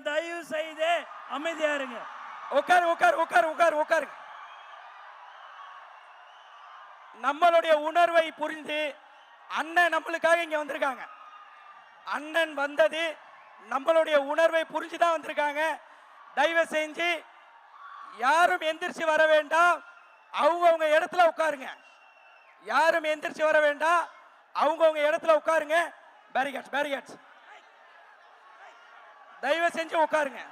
கொஞ்சம் தயவு செய்து அமைதியா இருங்க. உட்காரு உட்காரு உட்காரு உட்காரு உட்காரு நம்மளுடைய உணர்வை புரிந்து அண்ணன் நம்மளுக்காக இங்க வந்திருக்காங்க. அண்ணன் வந்தது நம்மளுடைய உணர்வை புரிஞ்சு தான் வந்திருக்காங்க. தயவு செஞ்சு யாரும் எந்திரிச்சு வர வேண்டாம். அவங்கவுங்க இடத்துல உட்காருங்க. யாரும் எந்திரிச்சு வர வேண்டாம். அவங்கவுங்க இடத்துல உட்காருங்க. பேரிகேட்ஸ் பேரிகேட்ஸ் தயவு செஞ்சு உட்காருங்க.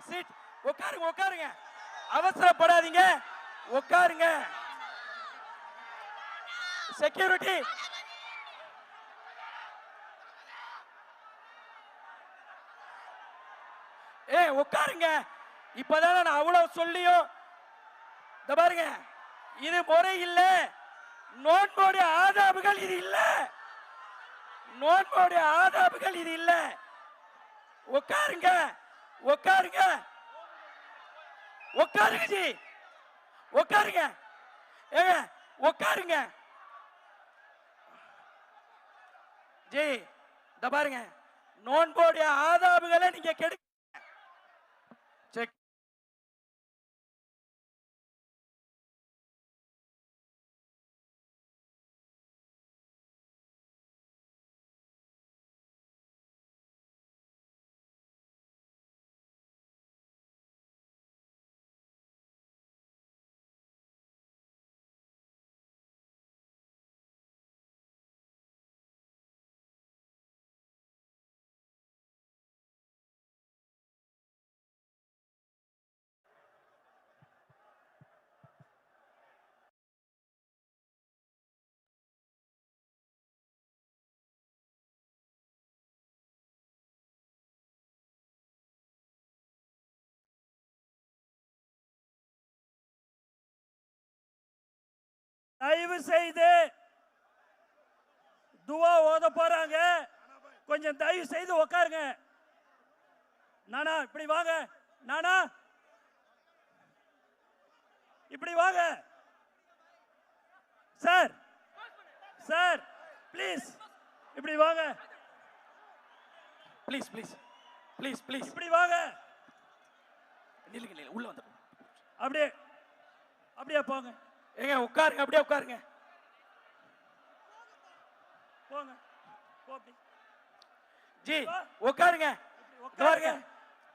சீட் உட்காருங்க உட்காருங்க. அவசரப்படாதீங்க. உட்காருங்க. செக்யூரிட்டி ஏ உட்காருங்க. இப்பதானே நான் அவ்வளவு சொல்லியும். இந்த பாருங்க. இது முறை இல்ல. நோன்போடைய ஆதாபுகள் இது இல்ல. நோன்போடைய ஆதாபுகள் இது இல்லை. உட்காருங்க உட்காருங்க உட்காருங்க ஜி. உட்காருங்க ஏங்க உட்காருங்க ஜி இந்த பாருங்க நோன்போடைய ஆதாபுகளை நீங்க கெடு தயவு செய்து துவா ஓத போறாங்க. கொஞ்சம் தயவு செய்து உட்காருங்க நானா இப்படி வாங்க. நானா? இப்படி வாங்க. Sir sir please. இப்படி வாங்க. Please please. Please please. இப்படி வாங்க. நில்லுங்க நில்லுங்க. உள்ள வந்து அப்படியே அப்படியே போங்க. ஏங்க உட்காருங்க அப்படியே உட்காருங்க. போங்க ஜி உட்காருங்க. உட்காருங்க.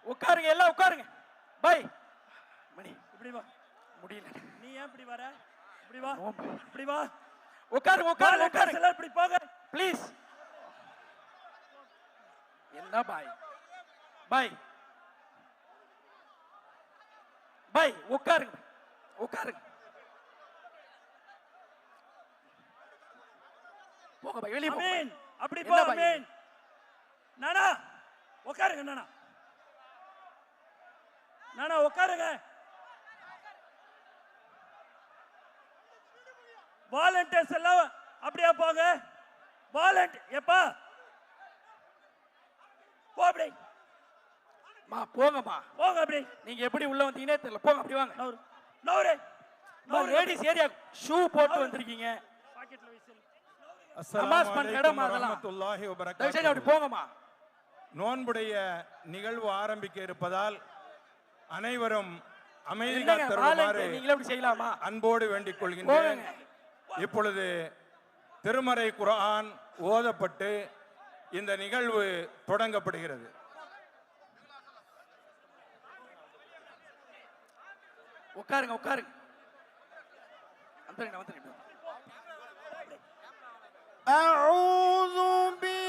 உட்காருங்க எல்லாம் உட்காருங்க. பை மணி இப்படி வா. முடியல. நீ ஏன் இப்படி வர? இப்படி வா. இப்படி வா. உட்காருங்க உட்காருங்க உட்காருங்க. எல்லாம் இப்படி போங்க. ப்ளீஸ் என்ன பாய்? பாய். பாய் உட்காருங்க. உட்காருங்க. போங்க பாய் வெளியே போங்க. அமீன் அப்படி போ? அமீன் நானா? உட்காருங்க நானா? நானா உட்காருங்க வாலண்டியர்ஸ் எல்லாம் அப்படியே போங்க? வாலண்ட் எப்பா? போ அப்படி. மா போங்கம்மா. போங்க அப்படி. நீங்க எப்படி உள்ள வந்தீங்கன்னே தெரியல. போங்க அப்படி வாங்க. நவரு நவரு லேடிஸ் ஏரியா ஷூ போட்டு வந்திருக்கீங்க. பாக்கெட்ல வீசு நமாஸ் பண்ற இடம் அதெல்லாம். வரமத்துல்லாஹி தயவு செஞ்சு அப்படி. போங்கம்மா. நோன்புடைய நிகழ்வு ஆரம்பிக்க இருப்பதால் அனைவரும் அமைதி என்னங்க காத்தருமாறு volunteer நீங்களே அப்படி செய்யலாமா? அன்போடு வேண்டிக் கொள்கின்றேன் இப்பொழுது திருமறை குர்ஆன் ஓதப்பட்டு இந்த நிகழ்வு தொடங்கப்படுகிறது. உட்காருங்க உட்காருங்க. வந்துருங்க வந்துருங்க. أعوذ بالله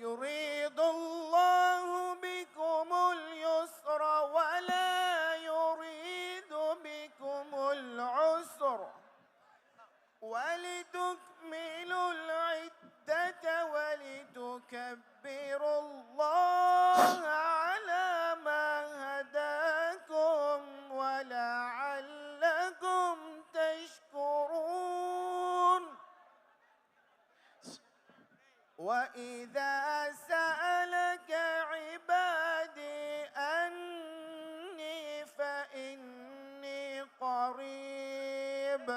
يريد الله بكم اليسر ولا يريد بكم العسر ولتكملوا العدة ولتكبروا الله وإذا سألك عبادي أني فإني قريب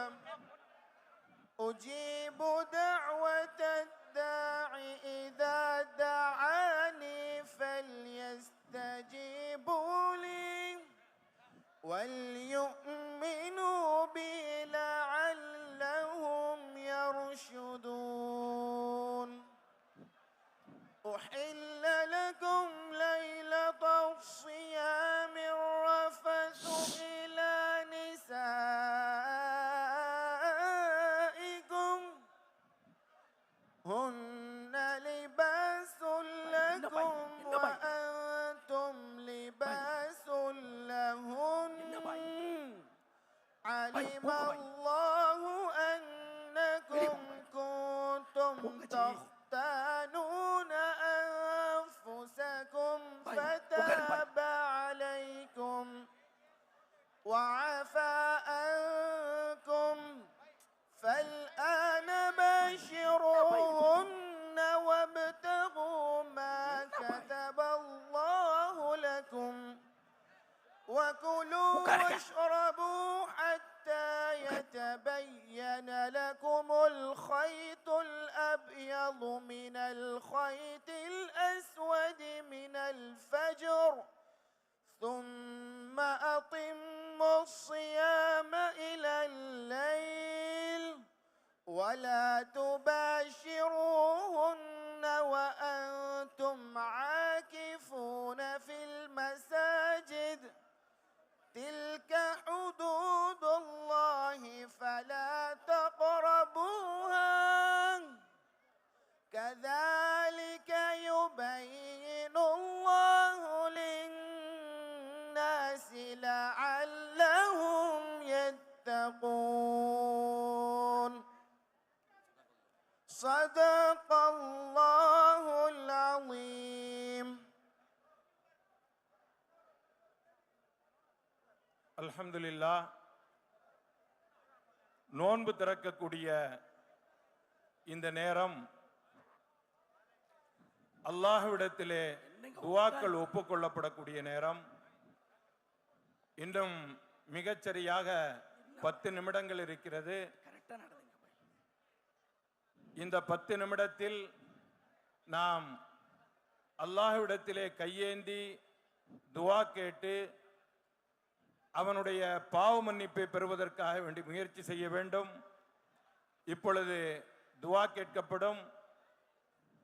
أجيب دعوة الداع واشربوا حتى يتبين لكم الخيط الأبيض من الخيط الأسود من الفجر. ثم أطموا الصيام إلى الليل ولا تباشروهن அலமதுல்லா நோன்பு திறக்கக்கூடிய இந்த நேரம் அல்லாஹுவிடத்திலே துவாக்கள் ஒப்புக்கொள்ளப்படக்கூடிய நேரம். இன்னும் மிகச்சரியாக பத்து நிமிடங்கள் இருக்கிறது. இந்த பத்து நிமிடத்தில் நாம் அல்லாஹுவிடத்திலே கையேந்தி துவா கேட்டு அவனுடைய பாவ மன்னிப்பை பெறுவதற்காக வேண்டி முயற்சி செய்ய வேண்டும். இப்பொழுது துவா கேட்கப்படும்.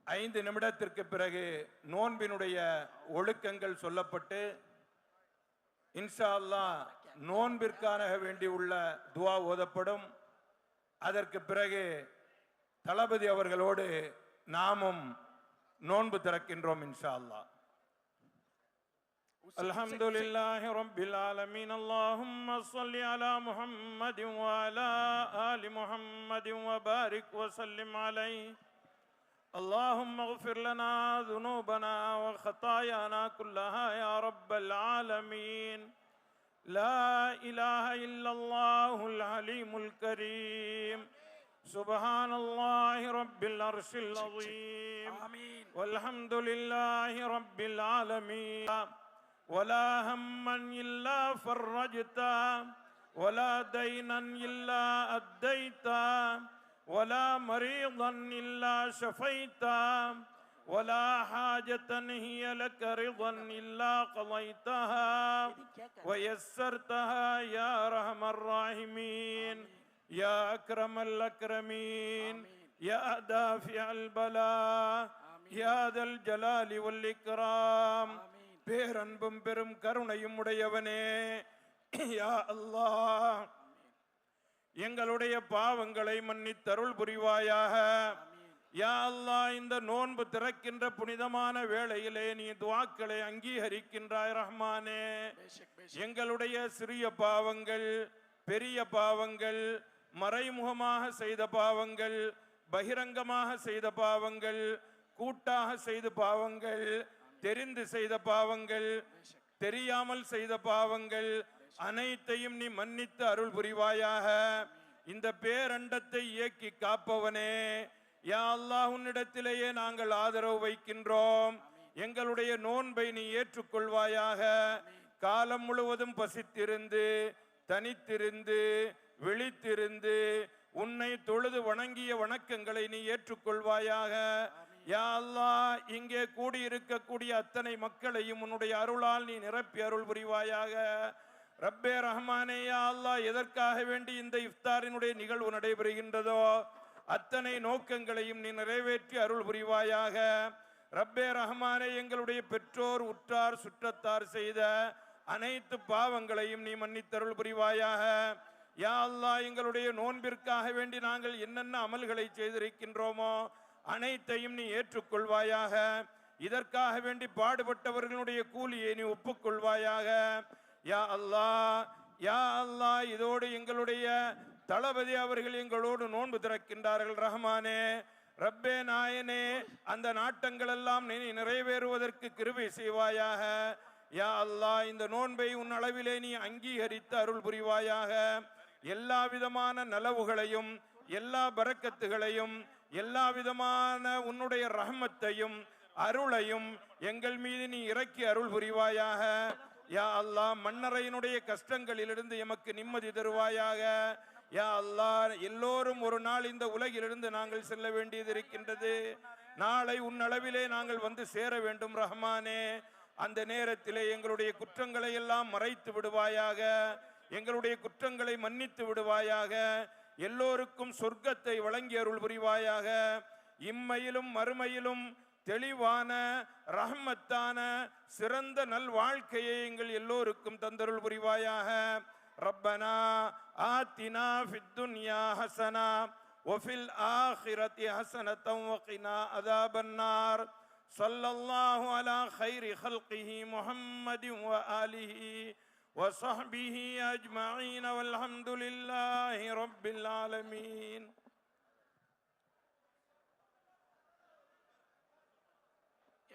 ஐந்து நிமிடத்திற்கு பிறகு நோன்பினுடைய ஒழுக்கங்கள் சொல்லப்பட்டு இன்ஷா அல்லா நோன்பிற்கான வேண்டி உள்ள துவா ஓதப்படும். அதற்கு பிறகு தளபதி அவர்களோடு நாமும் நோன்பு திறக்கின்றோம் இன்ஷா அல்லாஹ் الحمد لله رب العالمين. اللهم صل على محمد وعلى آل محمد وبارك وسلم عليه. اللهم اغفر لنا ذنوبنا وخطايانا كلها يا رب العالمين. لا إله إلا الله العليم الكريم. سبحان الله رب العرش العظيم. والحمد لله رب العالمين. ولا هما إلا فرجتا ولا دينا إلا أديتا ولا مريضا إلا شفيتا ولا حاجة هي لك رضا إلا قضيتها ويسرتها يا أرحم الراحمين يا أكرم الأكرمين يا دافع البلاء يا ذا الجلال والإكرام பேரன்பும் பெரும் கருணையும் உடையவனே. யா அல்லாஹ். எங்களுடைய பாவங்களை மன்னித்தருள் புரிவாயாக. யா அல்லாஹ் இந்த நோன்பு திறக்கின்ற புனிதமான வேளையிலே நீ துவாக்களை அங்கீகரிக்கின்றாய் ரஹ்மானே. எங்களுடைய சிறிய பாவங்கள் பெரிய பாவங்கள் மறைமுகமாக செய்த பாவங்கள் பகிரங்கமாக செய்த பாவங்கள் கூட்டாக செய்த பாவங்கள் தெரிந்து செய்த பாவங்கள் தெரியாமல் செய்த பாவங்கள் அனைத்தையும் நீ மன்னித்து அருள் புரிவாயாக. இந்த பேரண்டத்தை இயக்கி காப்பவனே. யா அல்லாஹ் உன்னிடத்திலேயே நாங்கள் ஆதரவு வைக்கின்றோம். எங்களுடைய நோன்பை நீ ஏற்றுக்கொள்வாயாக. காலம் முழுவதும் பசித்திருந்து தனித்திருந்து விழித்திருந்து உன்னை தொழுது வணங்கிய வணக்கங்களை நீ ஏற்றுக்கொள்வாயாக. யா அல்லாஹ் இங்கே கூடியிருக்கக்கூடிய அத்தனை மக்களையும் உன்னுடைய அருளால் நீ நிரப்பி அருள் புரிவாயாக. ரப்பே ரஹ்மானே யா அல்லாஹ் எதற்காக வேண்டி இந்த இஃப்தாரினுடைய நிகழ்வு நடைபெறுகின்றதோ அத்தனை நோக்கங்களையும் நீ நிறைவேற்றி அருள் புரிவாயாக. ரப்பே ரஹ்மானே எங்களுடைய பெற்றோர் உற்றார் சுற்றத்தார் செய்த அனைத்து பாவங்களையும் நீ மன்னித்தருள் புரிவாயாக. யா அல்லாஹ் எங்களுடைய நோன்பிற்காக வேண்டி நாங்கள் என்னென்ன அமல்களை செய்திருக்கின்றோமோ அனைத்தையும் நீ ஏற்றுக்கொள்வாயாக. இதற்காக வேண்டி பாடுபட்டவர்களுடைய கூலியை நீ ஒப்புக்கொள்வாயாக. யா அல்லாஹ் யா அல்லாஹ் இதோடு எங்களுடைய தளபதி அவர்கள் எங்களோடு நோன்பு திறக்கின்றார்கள் ரஹ்மானே. ரப்பே நாயனே அந்த நாட்டங்கள் எல்லாம் நீ நிறைவேறுவதற்கு கிருபை செய்வாயாக. யா அல்லாஹ் இந்த நோன்பை உன் அளவிலே நீ அங்கீகரித்து அருள் புரிவாயாக. எல்லா விதமான நலவுகளையும் எல்லா பறக்கத்துகளையும் எல்லா விதமான உன்னுடைய ரஹமத்தையும் அருளையும் எங்கள் மீது நீ இறக்கி அருள் புரிவாயாக. யா அல்லாஹ் மன்னரையினுடைய கஷ்டங்களிலிருந்து எமக்கு நிம்மதி தருவாயாக. யா அல்லா எல்லோரும் ஒரு நாள் இந்த உலகிலிருந்து நாங்கள் செல்ல வேண்டியது இருக்கின்றது. நாளை உன் அளவிலே நாங்கள் வந்து சேர வேண்டும் ரஹ்மானே. அந்த நேரத்திலே எங்களுடைய குற்றங்களை எல்லாம் மறைத்து விடுவாயாக. எங்களுடைய குற்றங்களை மன்னித்து விடுவாயாக. எல்லோருக்கும் சொர்க்கத்தை வழங்கி அருள் புரிவாயாக இம்மையிலும் மறுமையிலும் தெளிவான ரஹ்மத்தான சிறந்த நல் வாழ்க்கையை எங்கள் எல்லோருக்கும் தந்தருள் புரிவாயாக ரப்பனா ஆத்தினா ஃபித் துன்யா ஹசனா وفي الآخرة حسنة وقنا عذاب النار صلى الله على خير خلقه محمد وآله وصحبه أجمعين والحمد لله رب العالمين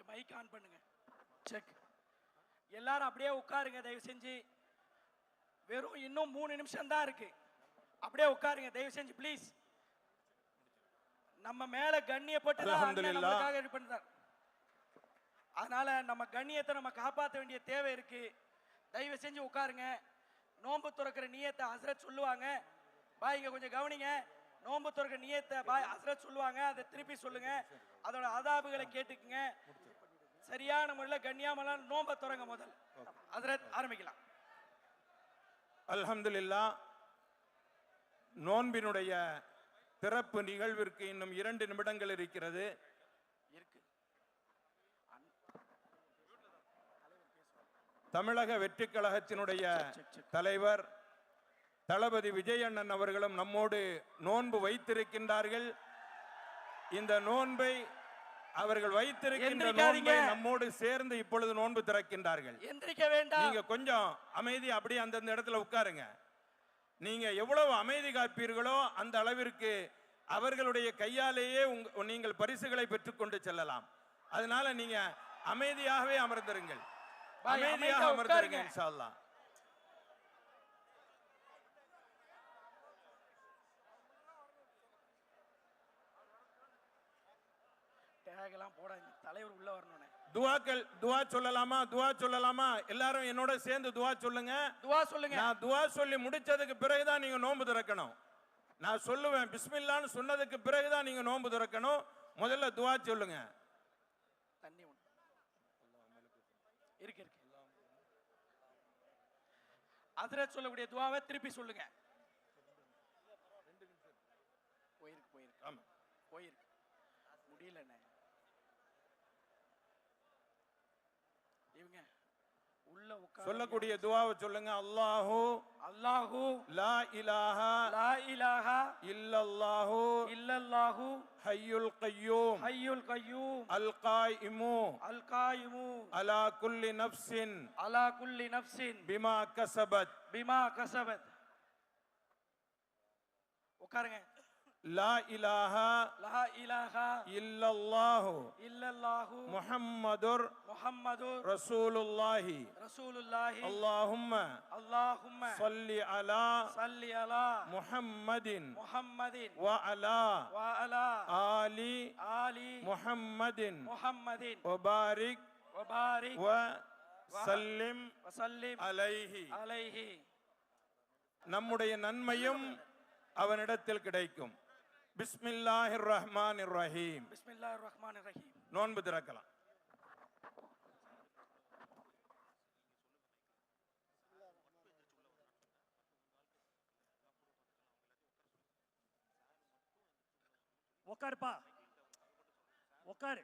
மைக் ஆன் பண்ணுங்க செக் எல்லாரும் அப்படியே உட்காருங்க தயவு செஞ்சு வெறும் இன்னும் மூணு நிமிஷம் தான் இருக்கு அப்படியே உட்காருங்க தயவு செஞ்சு ப்ளீஸ் நம்ம மேல கண்ணியப்பட்டு தான் அண்ணன் அல்ஹம்துலில்லாஹ். நம்மளுக்காக இது பண்றார் அதனால நம்ம கண்ணியத்தை நம்ம காப்பாற்ற வேண்டிய தேவை இருக்கு தயவு செஞ்சு உட்காருங்க. நோன்பு துறக்கிற நியத்தை ஹசரத் சொல்லுவாங்க. பாய் இங்க கொஞ்சம் கவனிங்க. நோன்பு துறக்கிற நியத்தை பாய் ஹசரத் சொல்லுவாங்க. அதை திருப்பி சொல்லுங்க. அதோட அதாபுகளை கேட்டுக்குங்க. சரியான முறையில் கண்ணியாமலாம் நோன்பை துறங்க முதல். ஹசரத் ஆரம்பிக்கலாம். அல்ஹம்துலில்லா நோன்பினுடைய திறப்பு நிகழ்விற்கு இன்னும் இரண்டு நிமிடங்கள் இருக்கிறது இருக்கு தமிழக வெற்றி கழகத்தினுடைய தலைவர் தளபதி விஜயண்ணன் அவர்களும் நம்மோடு நோன்பு வைத்திருக்கின்றார்கள். இந்த நோன்பை அவர்கள் வைத்திருக்கின்ற. நோன்பை நம்மோடு சேர்ந்து இப்பொழுது நோன்பு திறக்கின்றார்கள். எந்திரிக்க வேண்டாம். நீங்க கொஞ்சம் அமைதி அப்படியே அந்தந்த இடத்துல உட்காருங்க. நீங்க எவ்வளவு அமைதி காப்பீர்களோ அந்த அளவிற்கு அவர்களுடைய கையாலேயே உங்க நீங்கள் பரிசுகளை பெற்றுக்கொண்டு செல்லலாம். அதனால நீங்க அமைதியாகவே அமர்ந்திருங்கள். அமைதியாக அமைதியா அமர்ந்திருங்க தலைவர் உள்ள வரணும்னே. துவாக்கள் துவா சொல்லலாமா துவா சொல்லலாமா? எல்லாரும் என்னோட சேர்ந்து துவா சொல்லுங்க. துவா சொல்லுங்க. நான் துவா சொல்லி முடிச்சதுக்கு பிறகுதான் நீங்க நோன்பு திறக்கணும். நான் சொல்லுவேன் பிஸ்மில்லான்னு சொன்னதுக்கு பிறகுதான் நீங்க நோன்பு திறக்கணும். முதல்ல துவா சொல்லுங்க. இருக்கு இருக்கு. அதிர சொல்லக்கூடிய துவாவை திருப்பி சொல்லுங்க. சொல்லக்கூடிய துவாவை சொல்லுங்க. அல்லாஹு அல்லாஹு லா இலாஹா லா இலாஹா இல்லல்லாஹு இல்லல்லாஹு ஹய்யுல் கய்யூம் ஹய்யுல் கய்யூம் அல் காயிமு அல் காயிமு அலா குல்லி நஃப்ஸின் அலா குல்லி நஃப்ஸின் பிமா கசபத் பிமா கசபத். உட்காருங்க. லா இலாஹா லா இலாஹா இல்லல்லாஹு இல்லல்லாஹு முஹம்மதுர் முஹம்மது ரசூலுல்லாஹி ரசூலுல்லாஹி அல்லாஹும்ம அல்லாஹும்ம صل على சல்லி அலா محمد முஹம்மதின் وعلى வ அலா آل ஆலி محمد முஹம்மதின் وبارك வபாரிக் وسلم வசல்லிம் عليه அலைஹி நம்முடைய நன்மையும் அவனிடத்தில் கிடைக்கும் பிஸ்மில்லாஹிர் ரஹ்மானிர் ரஹீம் பிஸ்மில்லாஹிர் ரஹ்மானிர் ரஹீம் நோன்பு திறக்கலாம் உக்காருப்பா உக்காரு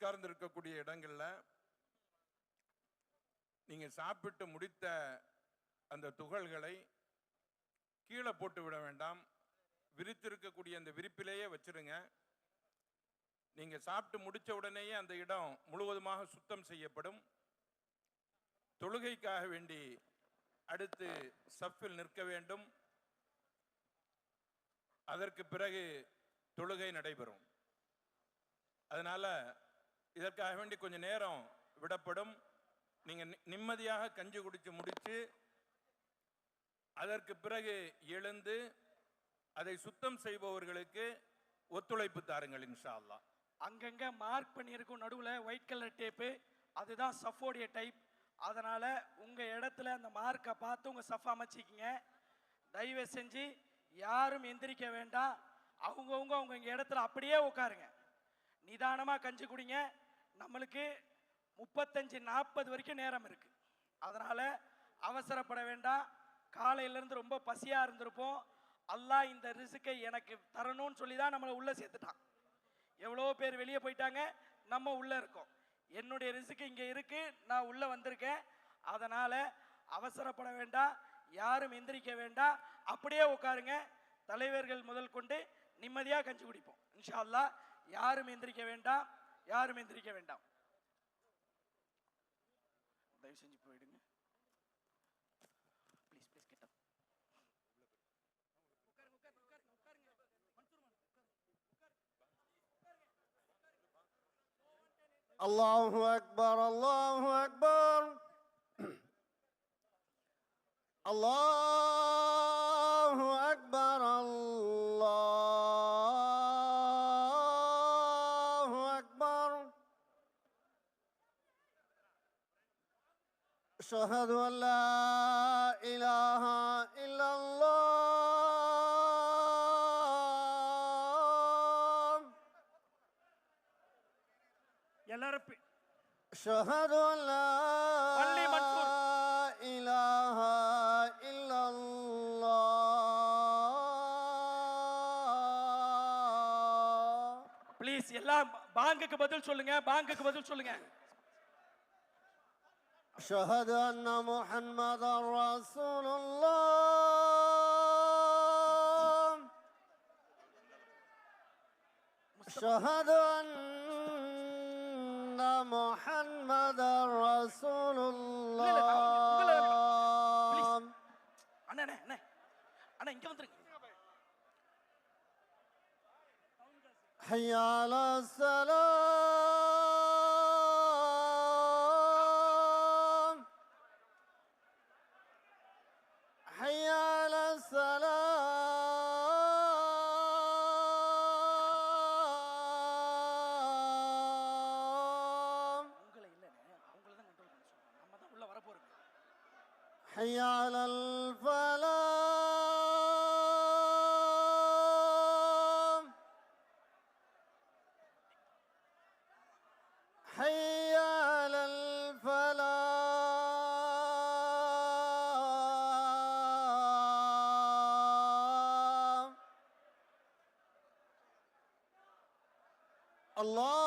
உட்கார்ந்து இருக்கக்கூடிய இடங்கள்ல நீங்க சாப்பிட்டு முடித்த அந்த துகள்களை கீழே போட்டு விட வேண்டாம். விரித்திருக்கக்கூடிய அந்த விரிப்பிலேயே வச்சிருங்க. நீங்க சாப்பிட்டு முடிச்ச உடனேயே அந்த இடம் முழுவதுமாக சுத்தம் செய்யப்படும். தொழுகைக்காக வேண்டி அடுத்து சஃப்பில் நிற்க வேண்டும். அதற்கு பிறகு தொழுகை நடைபெறும். அதனால இதற்காக வேண்டி கொஞ்சம் நேரம் விடப்படும். நீங்கள் நிம்மதியாக கஞ்சி குடித்து முடித்து அதற்கு பிறகு எழுந்து அதை சுத்தம் செய்பவர்களுக்கு ஒத்துழைப்பு தாருங்கள் இன்ஷா அல்லாஹ் அங்கங்க மார்க் பண்ணியிருக்கும் நடுவில் ஒயிட் கலர் டேப்பு அதுதான் சஃபோடைய டைப் அதனால் உங்கள் இடத்துல அந்த மார்க்கை பார்த்து உங்கள் சஃப் அமைச்சிக்கிங்க. தயவு செஞ்சு யாரும் எந்திரிக்க வேண்டாம். அவங்கவுங்க அவங்க இடத்துல அப்படியே உட்காருங்க. நிதானமாக கஞ்சி குடிங்க. நம்மளுக்கு முப்பத்தஞ்சு நாற்பது வரைக்கும் நேரம் இருக்கு. அதனால் அவசரப்பட வேண்டாம். காலையிலேருந்து ரொம்ப பசியாக இருந்திருப்போம். அல்லா இந்த ரிசுக்கை எனக்கு தரணும்னு சொல்லி தான் நம்மளை உள்ளே சேர்த்துட்டான். எவ்வளோ பேர் வெளியே போயிட்டாங்க? நம்ம உள்ளே இருக்கோம். என்னுடைய ரிசுக்கு இங்கே இருக்குது நான் உள்ளே வந்திருக்கேன். அதனால் அவசரப்பட வேண்டாம். யாரும் எந்திரிக்க வேண்டாம். அப்படியே உட்காருங்க. தலைவர்கள் முதல் கொண்டு நிம்மதியாக கஞ்சி குடிப்போம். இன்ஷா அல்லாஹ் யாரும் எந்திரிக்க வேண்டாம் யாரும் எந்திரிக்க வேண்டாம் தயவு செஞ்சு போயிடுங்க ப்ளீஸ் ப்ளீஸ் கெட்ட الله أكبر الله أكبر الله أكبر الله أشهد أن لا إله إلا الله எல்லாரும் பி- أشهد أن لا வள்ளி மன்சூர். إله إلا الله ப்ளீஸ் எல்லாம் பாங்குக்கு பதில் சொல்லுங்க பாங்குக்கு பதில் சொல்லுங்க أشهد أن محمد رسول الله أشهد أن محمد رسول இல்ல, இல்ல, உங்களை الله அண்ணா அண்ணா அண்ணா அண்ணா இங்க வந்துருங்க حي على السلام Allah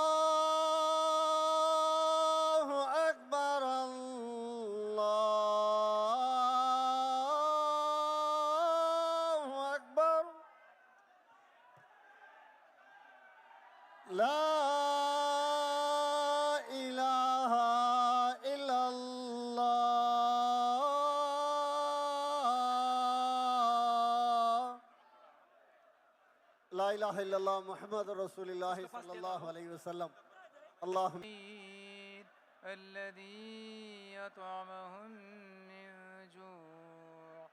إله إلا الله محمد رسول الله صلى الله عليه وسلم. اللهم الذي أطعمهم من جوع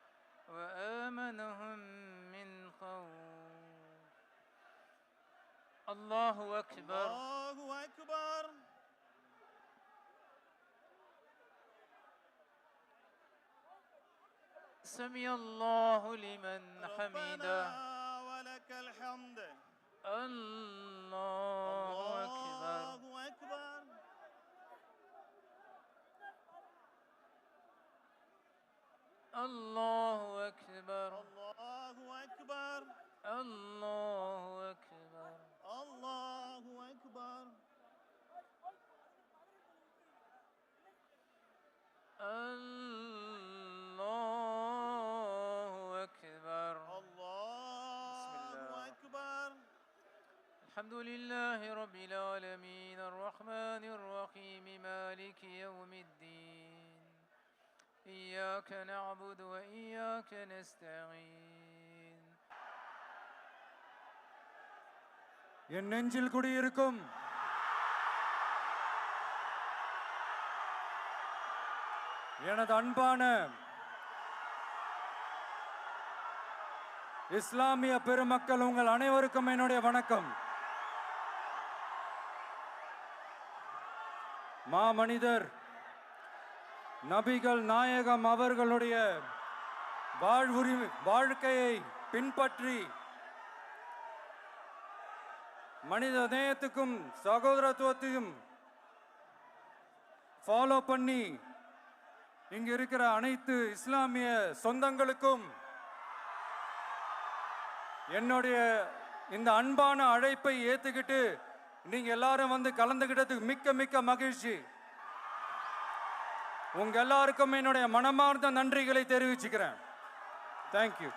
وآمنهم من خوف. الله أكبر. الله أكبر. سمي الله لمن حمده. الحمد. الله أكبر الله أكبر. الله أكبر. الله أكبر. الله أكبر. الله أكبر. الله الحمد لله رب العالمين الرحمن الرحيم مالك يوم الدين إياك نعبد وإياك نستعين என் நெஞ்சில் குடியிருக்கும் எனது அன்பான இஸ்லாமிய பெருமக்கள் உங்கள் அனைவருக்கும் என்னுடைய வணக்கம் மாமனிதர் நபிகள் நாயகம் அவர்களுடைய வாழ்வுரி வாழ்க்கையை பின்பற்றி மனித நேயத்துக்கும் சகோதரத்துவத்தையும் ஃபாலோ பண்ணி இங்க இருக்கிற அனைத்து இஸ்லாமிய சொந்தங்களுக்கும் என்னுடைய இந்த அன்பான அழைப்பை ஏற்றுக்கிட்டு நீங்க எல்லாரும் வந்து கலந்துக்கிட்டதுக்கு மிக்க மிக்க மகிழ்ச்சி. உங்க எல்லாருக்கும் என்னுடைய மனமார்ந்த நன்றிகளை தெரிவிச்சுக்கிறேன். தேங்க்யூ